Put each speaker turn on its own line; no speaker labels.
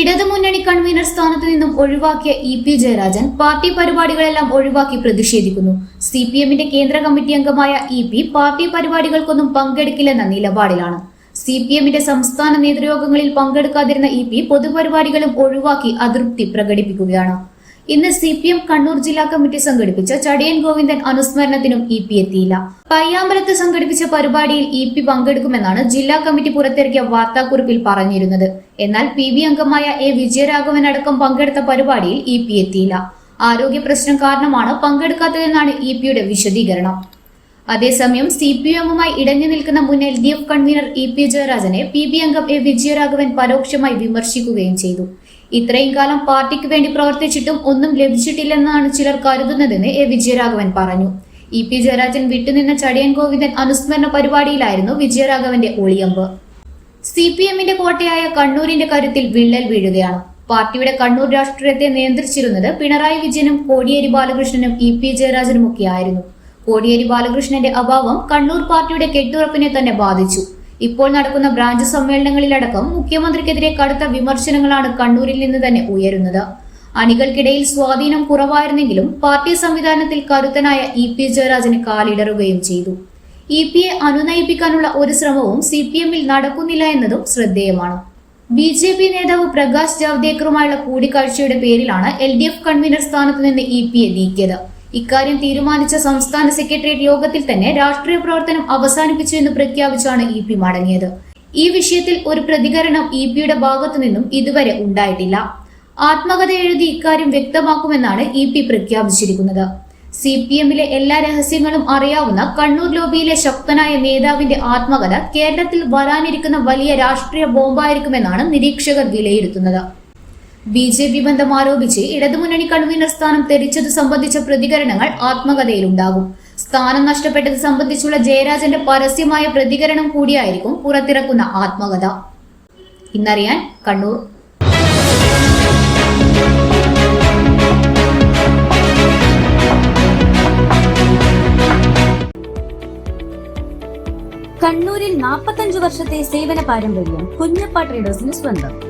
ഇടതുമുന്നണി കൺവീനർ സ്ഥാനത്തു നിന്നും ഒഴിവാക്കിയ ഇ പി ജയരാജൻ പാർട്ടി പരിപാടികളെല്ലാം ഒഴിവാക്കി പ്രതിഷേധിക്കുന്നു. സി പി എമ്മിന്റെ കേന്ദ്ര കമ്മിറ്റി അംഗമായ ഇ പി പാർട്ടി പരിപാടികൾക്കൊന്നും പങ്കെടുക്കില്ലെന്ന നിലപാടിലാണ്. സി പി എമ്മിന്റെ സംസ്ഥാന നേതൃയോഗങ്ങളിൽ പങ്കെടുക്കാതിരുന്ന ഇ പി പൊതുപരിപാടികളും ഒഴിവാക്കി അതൃപ്തി പ്രകടിപ്പിക്കുകയാണ്. ഇന്ന് സി പി എം കണ്ണൂർ ജില്ലാ കമ്മിറ്റി സംഘടിപ്പിച്ച ചടിയൻ ഗോവിന്ദൻ അനുസ്മരണത്തിനും ഇ പി എത്തിയില്ല. പയ്യാമ്പലത്ത് സംഘടിപ്പിച്ച പരിപാടിയിൽ ഇ പി പങ്കെടുക്കുമെന്നാണ് ജില്ലാ കമ്മിറ്റി പുറത്തിറക്കിയ വാർത്താക്കുറിപ്പിൽ പറഞ്ഞിരുന്നത്. എന്നാൽ പി ബി അംഗമായ എ വിജയരാഘവൻ അടക്കം പങ്കെടുത്ത പരിപാടിയിൽ ഇ പി എത്തിയില്ല. ആരോഗ്യ പ്രശ്നം കാരണമാണ് പങ്കെടുക്കാത്തതെന്നാണ് ഇ പിയുടെ വിശദീകരണം. അതേസമയം സി പി എമ്മുമായി ഇടഞ്ഞു നിൽക്കുന്ന മുൻ L D F convener E P ജയരാജനെ P B അംഗം എ വിജയരാഘവൻ പരോക്ഷമായി വിമർശിക്കുകയും ചെയ്തു. ഇത്രയും കാലം പാർട്ടിക്ക് വേണ്ടി പ്രവർത്തിച്ചിട്ടും ഒന്നും ലഭിച്ചിട്ടില്ലെന്നാണ് ചിലർ കരുതുന്നതെന്ന് എ. വിജയരാഘവൻ പറഞ്ഞു. ഇ. പി. ജയരാജൻ വിട്ടുനിന്ന ചടിയൻ ഗോവിന്ദൻ അനുസ്മരണ പരിപാടിയിലായിരുന്നു വിജയരാഘവന്റെ ഒളിയമ്പ്. സി. പി. എമ്മിന്റെ കോട്ടയായ കണ്ണൂരിന്റെ കരുത്തിൽ വിള്ളൽ വീഴുകയാണ്. പാർട്ടിയുടെ കണ്ണൂർ രാഷ്ട്രീയത്തെ നിയന്ത്രിച്ചിരുന്നത് പിണറായി വിജയനും കോടിയേരി ബാലകൃഷ്ണനും ഇ. പി. ജയരാജനുമൊക്കെയായിരുന്നു. കോടിയേരി ബാലകൃഷ്ണന്റെ അഭാവം കണ്ണൂർ പാർട്ടിയുടെ കെട്ടുറപ്പിനെ തന്നെ ബാധിച്ചു. ഇപ്പോൾ നടക്കുന്ന ബ്രാഞ്ച് സമ്മേളനങ്ങളിലടക്കം മുഖ്യമന്ത്രിക്കെതിരെ കടുത്ത വിമർശനങ്ങളാണ് കണ്ണൂരിൽ നിന്ന് തന്നെ ഉയരുന്നത്. അണികൾക്കിടയിൽ സ്വാധീനം കുറവായിരുന്നെങ്കിലും പാർട്ടി സംവിധാനത്തിൽ കരുത്തനായ ഇ പി ജയരാജന് കാലിടറുകയും ചെയ്തു. ഇ പിയെ അനുനയിപ്പിക്കാനുള്ള ഒരു ശ്രമവും സി പി എമ്മിൽ നടക്കുന്നില്ല എന്നതും ശ്രദ്ധേയമാണ്. ബി ജെ പി നേതാവ് പ്രകാശ് ജാവ്ദേക്കറുമായുള്ള കൂടിക്കാഴ്ചയുടെ പേരിലാണ് എൽ ഡി എഫ് കൺവീനർ സ്ഥാനത്ത് നിന്ന് ഇ പിയെ നീക്കിയത്. ഇക്കാര്യം തീരുമാനിച്ച സംസ്ഥാന സെക്രട്ടേറിയറ്റ് യോഗത്തിൽ തന്നെ രാഷ്ട്രീയ പ്രവർത്തനം അവസാനിപ്പിച്ചു എന്ന് പ്രഖ്യാപിച്ചാണ് ഇ പി മടങ്ങിയത്. ഈ വിഷയത്തിൽ ഒരു പ്രതികരണം ഇ പിയുടെ ഭാഗത്തു നിന്നും ഇതുവരെ ഉണ്ടായിട്ടില്ല. ആത്മകഥ എഴുതി ഇക്കാര്യം വ്യക്തമാക്കുമെന്നാണ് ഇ പി പ്രഖ്യാപിച്ചിരിക്കുന്നത്. സി പി എമ്മിലെ എല്ലാ രഹസ്യങ്ങളും അറിയാവുന്ന കണ്ണൂർ ലോബിയിലെ ശക്തനായ നേതാവിന്റെ ആത്മകഥ കേരളത്തിൽ വരാനിരിക്കുന്ന വലിയ രാഷ്ട്രീയ ബോംബായിരിക്കുമെന്നാണ് നിരീക്ഷകർ വിലയിരുത്തുന്നത്. ബി ജെ പി ബന്ധം ആരോപിച്ച് ഇടതുമുന്നണി കൺവീനർ സ്ഥാനം തെരിച്ചത് സംബന്ധിച്ച പ്രതികരണങ്ങൾ ആത്മകഥയിലുണ്ടാകും. സ്ഥാനം നഷ്ടപ്പെട്ടത് സംബന്ധിച്ചുള്ള ജയരാജന്റെ പരസ്യമായ പ്രതികരണം കൂടിയായിരിക്കും പുറത്തിറക്കുന്ന ആത്മകഥ. ഇന്നറിയാൻ കണ്ണൂർ.
കണ്ണൂരിൽ നാൽപ്പത്തഞ്ചു വർഷത്തെ സേവന പാരമ്പര്യം കുഞ്ഞപ്പ ട്രേഡേഴ്സിന് സ്വന്തം.